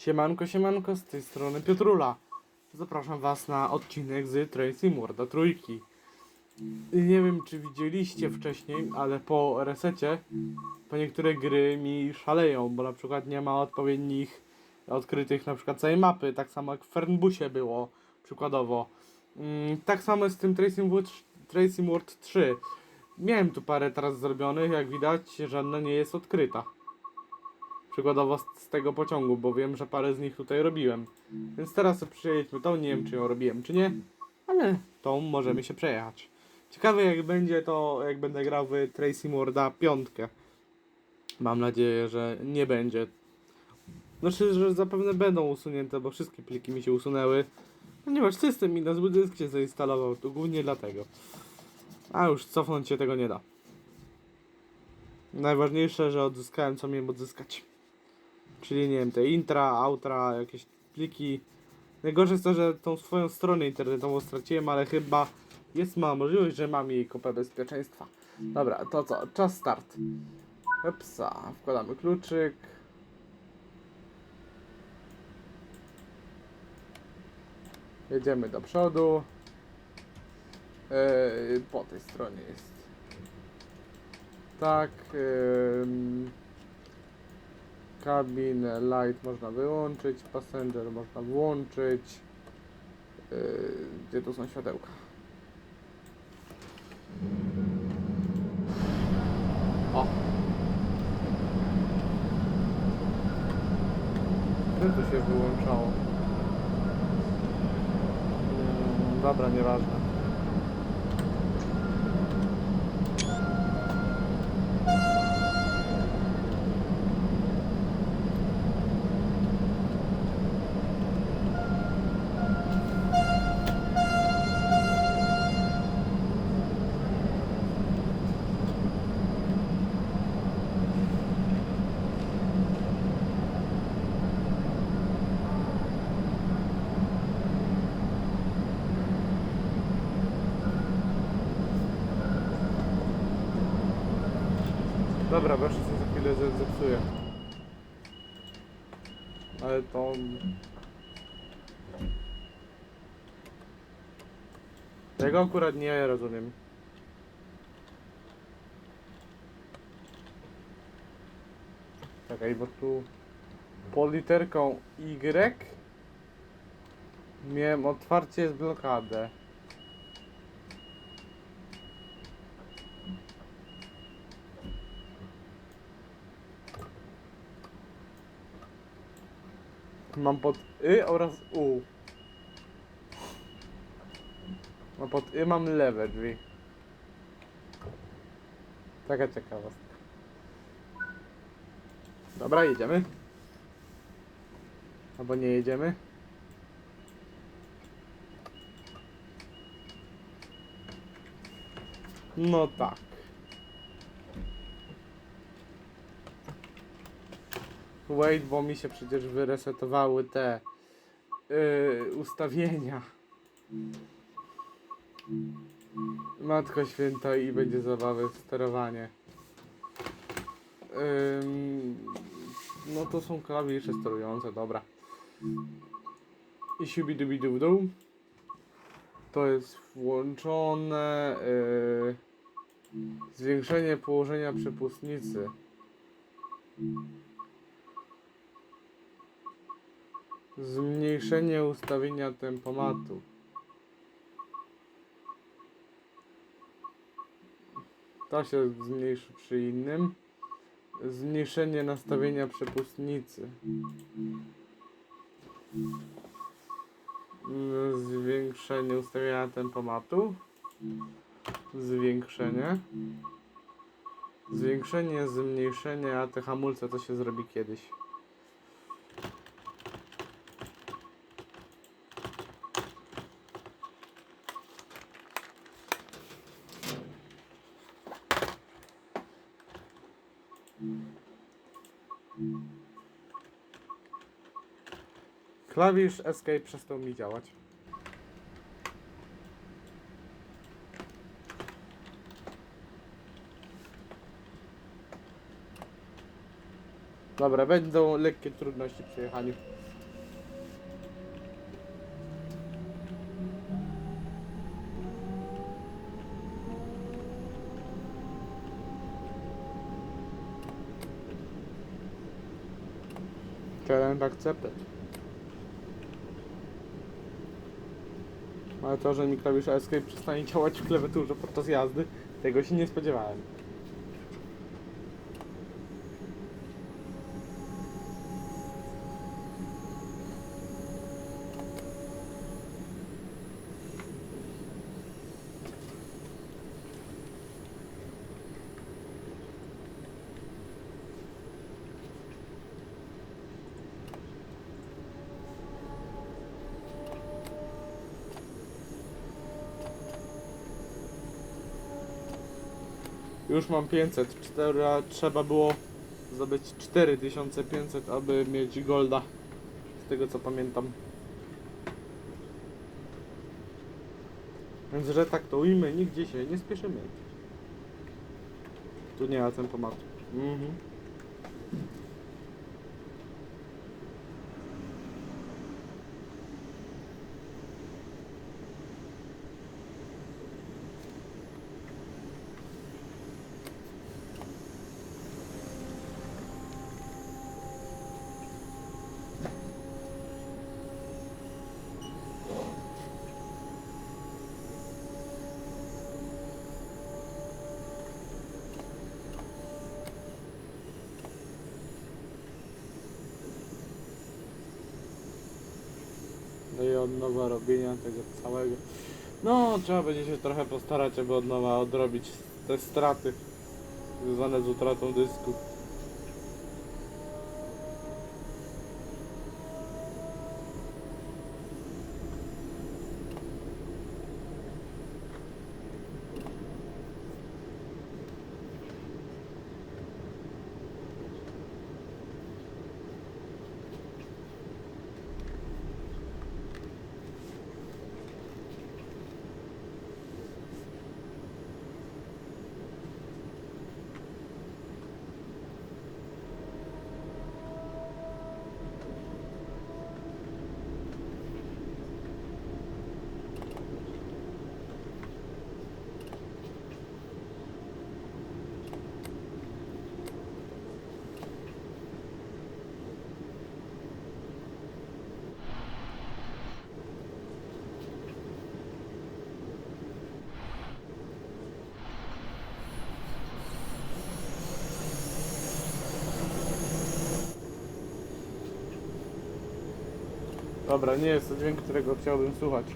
Siemanko, siemanko, z tej strony Piotrula. Zapraszam was na odcinek z Tracy Morda Trójki. Nie wiem, czy widzieliście wcześniej, ale po resecie po niektóre gry mi szaleją, bo na przykład nie ma odpowiednich odkrytych na przykład całej mapy, tak samo jak w Fernbusie było przykładowo. Mm, tak samo jest z tym Tracy World, Tracy World 3. Miałem tu parę teraz zrobionych, jak widać żadna nie jest odkryta. Przykładowo z, tego pociągu, bo wiem, że parę z nich tutaj robiłem. Więc teraz przejedźmy tą, nie wiem czy ją robiłem czy nie, ale tą możemy się przejechać. Ciekawe jak będzie to, jak będę grał w Tracy Morda piątkę. Mam nadzieję, że nie będzie. Znaczy, że zapewne będą usunięte, bo wszystkie pliki mi się usunęły. Ponieważ system mi na zły dysk się zainstalował, to głównie dlatego. A już cofnąć się tego nie da. Najważniejsze, że odzyskałem co miałem odzyskać. Czyli nie wiem, te intra, outra, jakieś pliki. Najgorsze jest to, że tą swoją stronę internetową straciłem, ale chyba jest mała możliwość, że mam jej kopę bezpieczeństwa. Dobra, to co? Czas start. Hepsa, wkładamy kluczyk. Jedziemy do przodu. Yy, po tej stronie jest. Tak. Yy, Cabin light można wyłączyć, passenger można włączyć. Yy, gdzie tu są światełka? O! Gdzie tu się wyłączało? Mm, dobra, nieważne. Dobra, bo jeszcze za chwilę ze- zepsuję. Ale to... Tego akurat nie rozumiem. Czekaj, bo tu po literką Y miałem otwarcie z blokadę. Mam pod Y oraz U. No pod Y mam lewe drzwi. Taka ciekawostka. Dobra, jedziemy. Albo nie jedziemy. No tak. Wait, bo mi się przecież wyresetowały te yy, ustawienia. Matko święta i będzie zabawy sterowanie. Ym, no to są klawisze sterujące, dobra. I siubidubidu w dół. To jest włączone. Yy, zwiększenie położenia przepustnicy. Zmniejszenie ustawienia tempomatu. To się zmniejszy przy innym. Zmniejszenie nastawienia przepustnicy. Zwiększenie ustawienia tempomatu. Zwiększenie. Zwiększenie, zmniejszenie, a te hamulce to się zrobi kiedyś. Klawisz Escape przestał mi działać. Dobra, będą lekkie trudności przy jechaniu. Challenge accepted. Ale to, że mi klawisz Escape przestanie działać w klawiaturze podczas jazdy, tego się nie spodziewałem. Już mam 500, cztery, a trzeba było zdobyć 4500, aby mieć golda. Z tego co pamiętam. Więc, że tak to ujmę, nigdzie się nie spieszymy. Tu nie ma tempomatu. Mhm. Nowa robienia tego całego. No, trzeba będzie się trochę postarać, aby od nowa odrobić te straty związane z utratą dysku. Dobra, nie jest to dźwięk, którego chciałbym słuchać.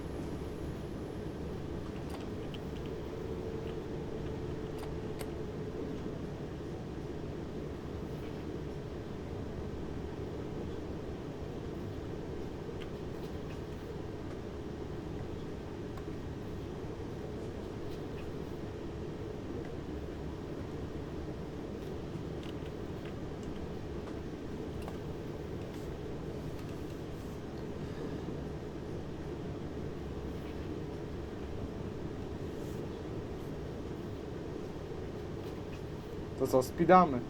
To co, spidamy.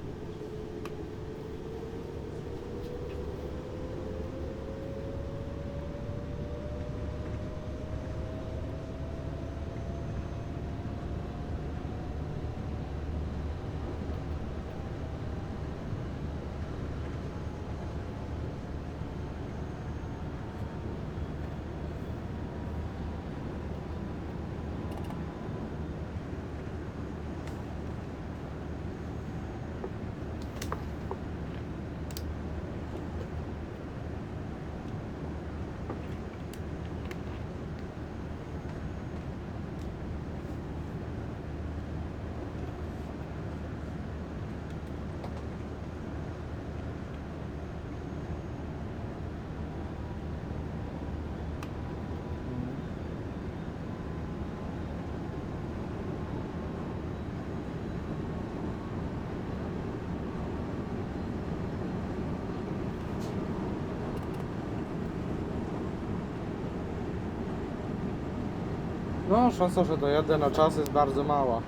Szansa, że dojadę na czas jest bardzo mała.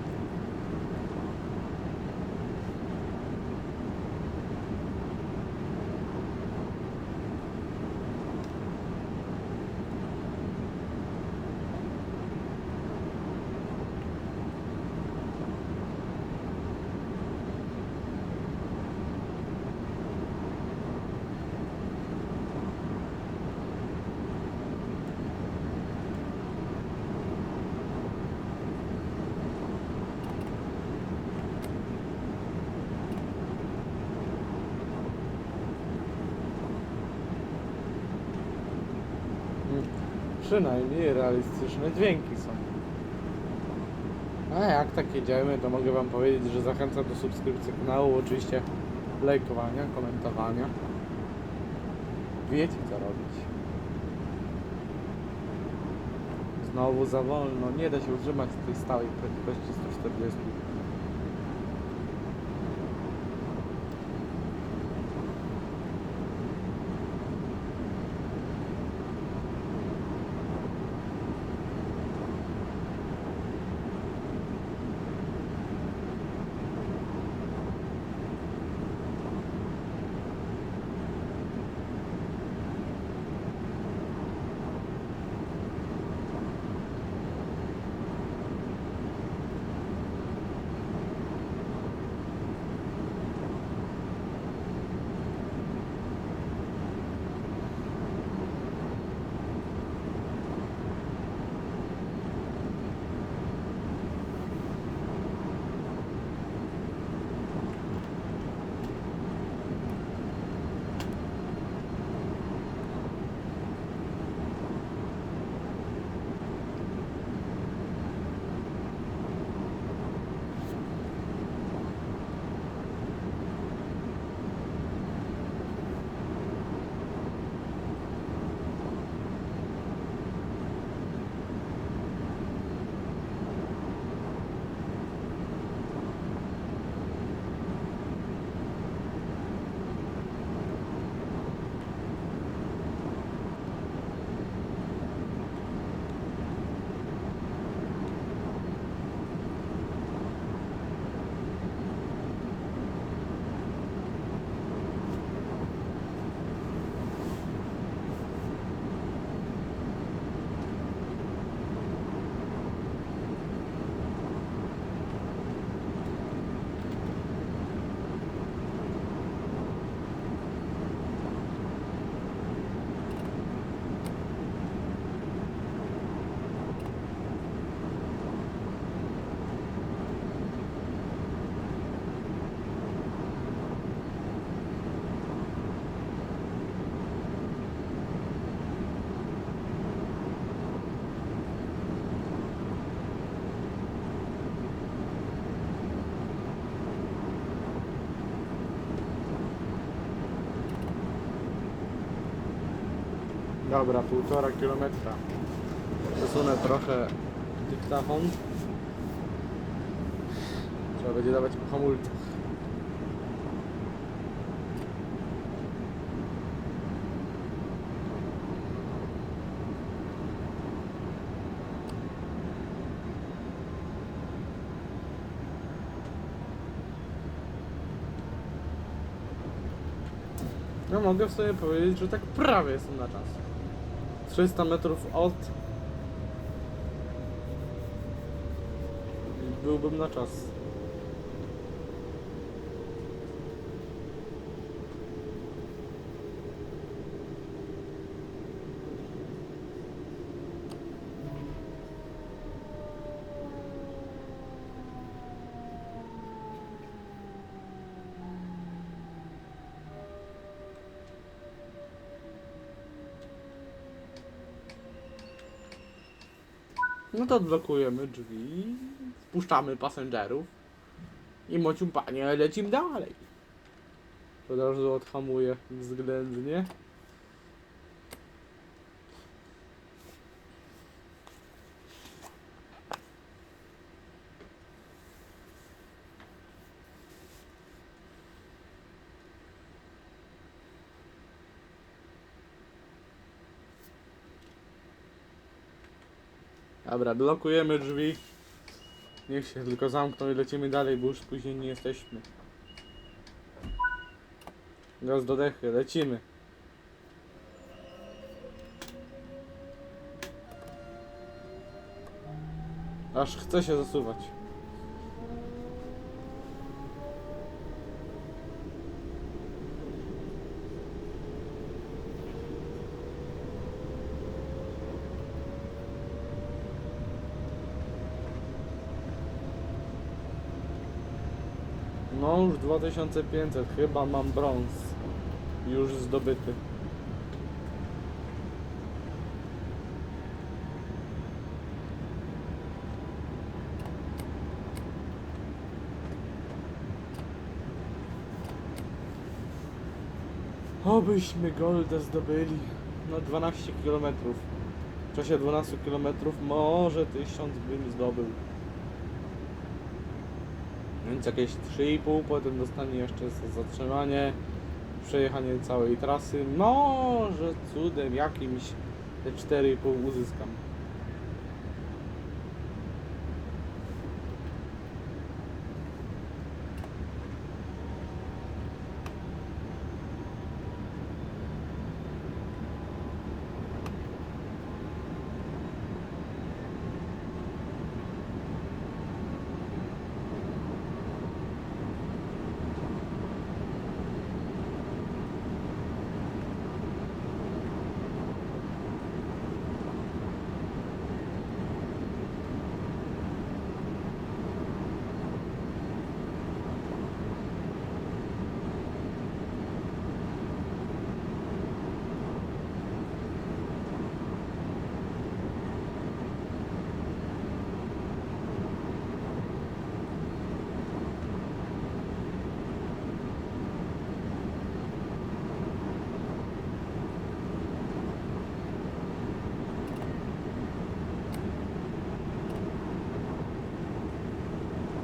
Przynajmniej realistyczne dźwięki są. A jak tak jedziemy, to mogę wam powiedzieć, że zachęcam do subskrypcji kanału, oczywiście lajkowania, komentowania. Wiecie co robić. Znowu za wolno, nie da się utrzymać tej stałej prędkości 140. Dobra, półtora kilometra. Przesunę trochę dyktafon. Trzeba będzie dawać po hamulcach. No mogę w sobie powiedzieć, że tak prawie jestem na czas. 300 metrów od byłbym na czas. To odblokujemy drzwi, wpuszczamy pasażerów i mocium panie, lecimy dalej. Od razu odhamuję względnie. Dobra, blokujemy drzwi. Niech się tylko zamkną i lecimy dalej, bo już później nie jesteśmy. Gaz do dechy, lecimy. Aż chce się zasuwać. 2500, chyba mam brąz już zdobyty. Obyśmy Golda zdobyli. No 12 kilometrów. W czasie 12 kilometrów może 1000 bym zdobył. Więc jakieś 3,5, potem dostanie jeszcze za zatrzymanie, przejechanie całej trasy. Może cudem jakimś te 4,5 uzyskam.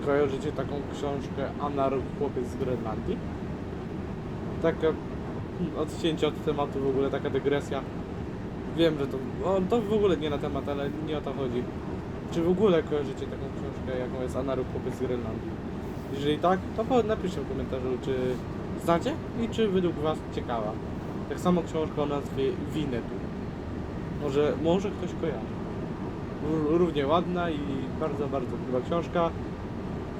Kojarzycie taką książkę Anar Chłopiec z Grenlandii? Taka odcięcie od tematu w ogóle, taka dygresja. Wiem, że to, o, to w ogóle nie na temat, ale nie o to chodzi. Czy w ogóle kojarzycie taką książkę, jaką jest Anar Chłopiec z Grenlandii? Jeżeli tak, to napiszcie w komentarzu, czy znacie i czy według Was ciekawa. Tak samo książka o nazwie Winetu. Może, może ktoś kojarzy. Równie ładna i bardzo, bardzo miła książka.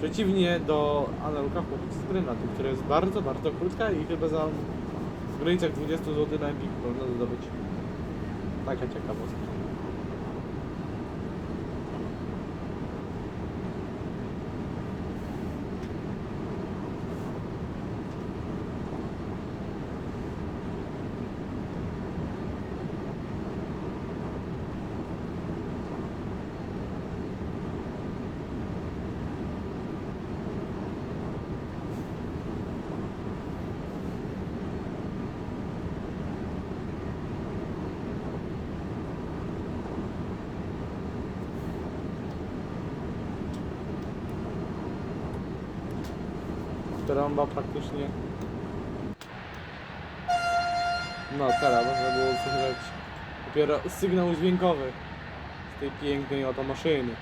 Przeciwnie do Analuka Chłopiec z Grenady, która jest bardzo, bardzo krótka i chyba za w granicach 20 zł na Empik można zdobyć. Taka ciekawostka. Trąba praktycznie. No teraz można było usłyszeć dopiero sygnał dźwiękowy z tej pięknej oto maszyny.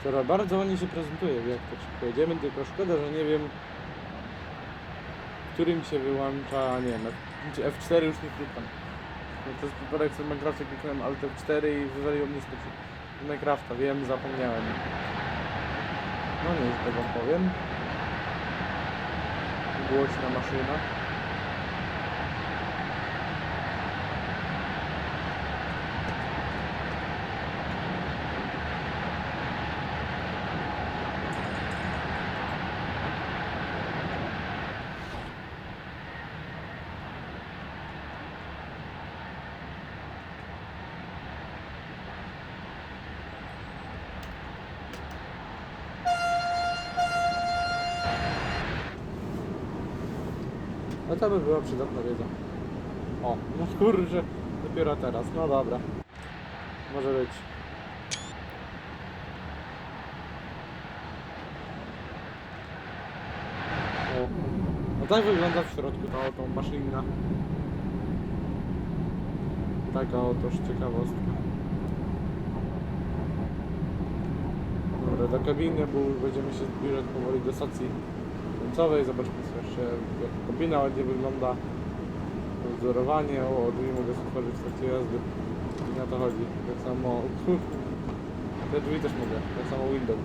Która bardzo ładnie się prezentuje, jak tak szybko jedziemy, tylko szkoda, że nie wiem którym się wyłącza, nie wiem, czy F4 już nie klikam. No to jest przypadek w Minecrafcie kliknąłem Alt F4 i wywaliło mnie z tego Minecrafta, wiem, zapomniałem. No nie, że wam powiem głośna maszyna. No to by była przydatna wiedza. O, no kurczę, dopiero teraz. No dobra. Może być. O. No tak wygląda w środku ta oto maszyna. Taka otoż ciekawostka. Dobra, do kabiny, bo będziemy się zbliżać powoli do stacji końcowej. Zobaczmy sobie jeszcze jak kabina ładnie wygląda. Wzorowanie, o, drzwi mogę sobie otworzyć w trakcie jazdy. I na to chodzi. Tak samo... Te drzwi też mogę, tak samo window.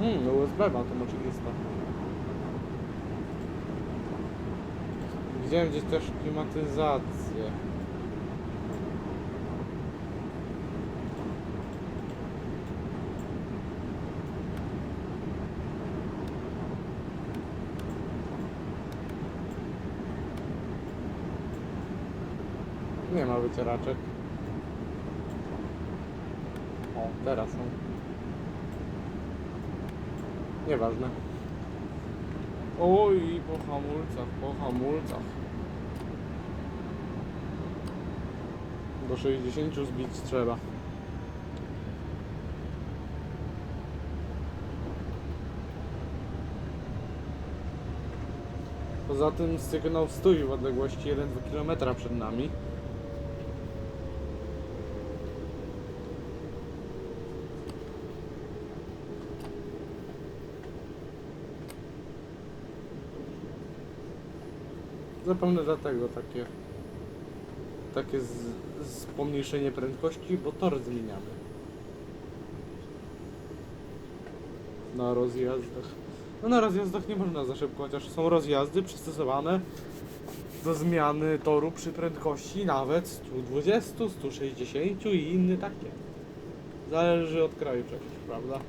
Mmm, USB ma to moczynista. Widziałem gdzieś też klimatyzację. Nie ma wycieraczek. O, teraz są. Nieważne. Oj, po hamulcach, po hamulcach. Do 60 zbić trzeba. Poza tym sygnał stoi w odległości 1-2 km przed nami. Zapewne dlatego takie takie z, z pomniejszenie prędkości, bo tor zmieniamy. Na rozjazdach. No na rozjazdach nie można za szybko, chociaż są rozjazdy przystosowane do zmiany toru przy prędkości nawet 120, 160 i inne takie. Zależy od kraju przecież, prawda?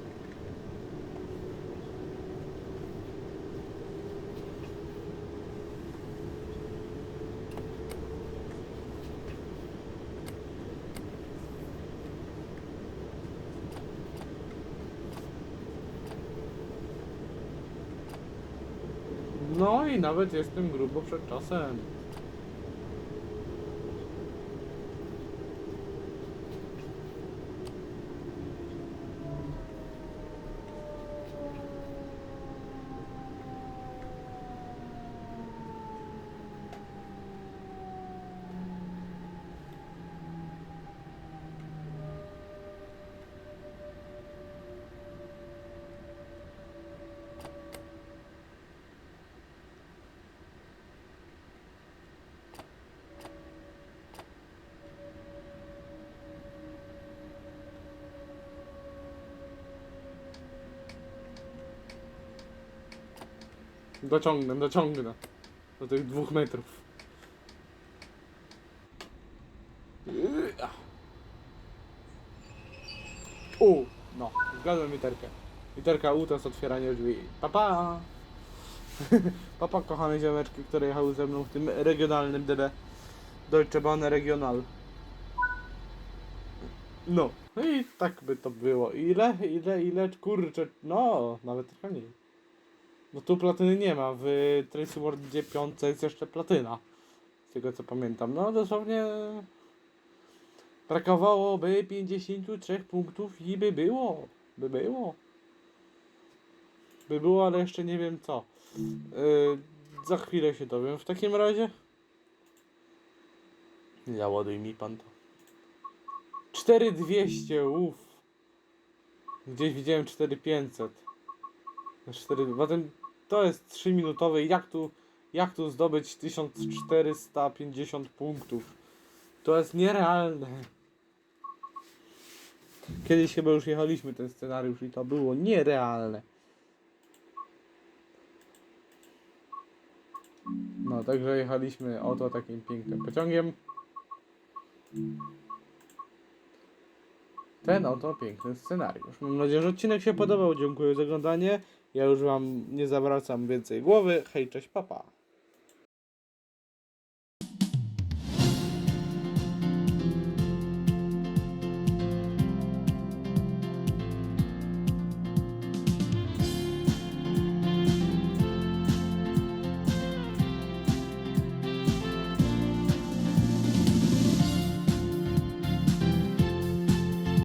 No i nawet jestem grubo przed czasem. Dociągnę, dociągnę. Do tych dwóch metrów. U, no, zgadłem literkę. Literka U to jest otwieranie drzwi. Papa! Papa, kochane ziomeczki, które jechały ze mną w tym regionalnym DB. Deutsche Bahn Regional. No, no i tak by to było. Ile, ile, ile, kurczę, no, nawet trochę mniej. No tu platyny nie ma, w Tracy World 5 jest jeszcze platyna. Z tego co pamiętam. No dosłownie brakowałoby 53 punktów i by było. By było. By było, ale jeszcze nie wiem co. Yy, za chwilę się dowiem. W takim razie załaduj mi pan to. 4200, uff. Gdzieś widziałem 4500. Na 4, potem to jest 3 minutowe. Jak tu, jak tu zdobyć 1450 punktów? To jest nierealne. Kiedyś chyba już jechaliśmy ten scenariusz i to było nierealne. No, także jechaliśmy oto takim pięknym pociągiem. Ten oto piękny scenariusz. Mam nadzieję, że odcinek się podobał. Dziękuję za oglądanie. Ja już wam nie zawracam więcej głowy. Hej, cześć, papa.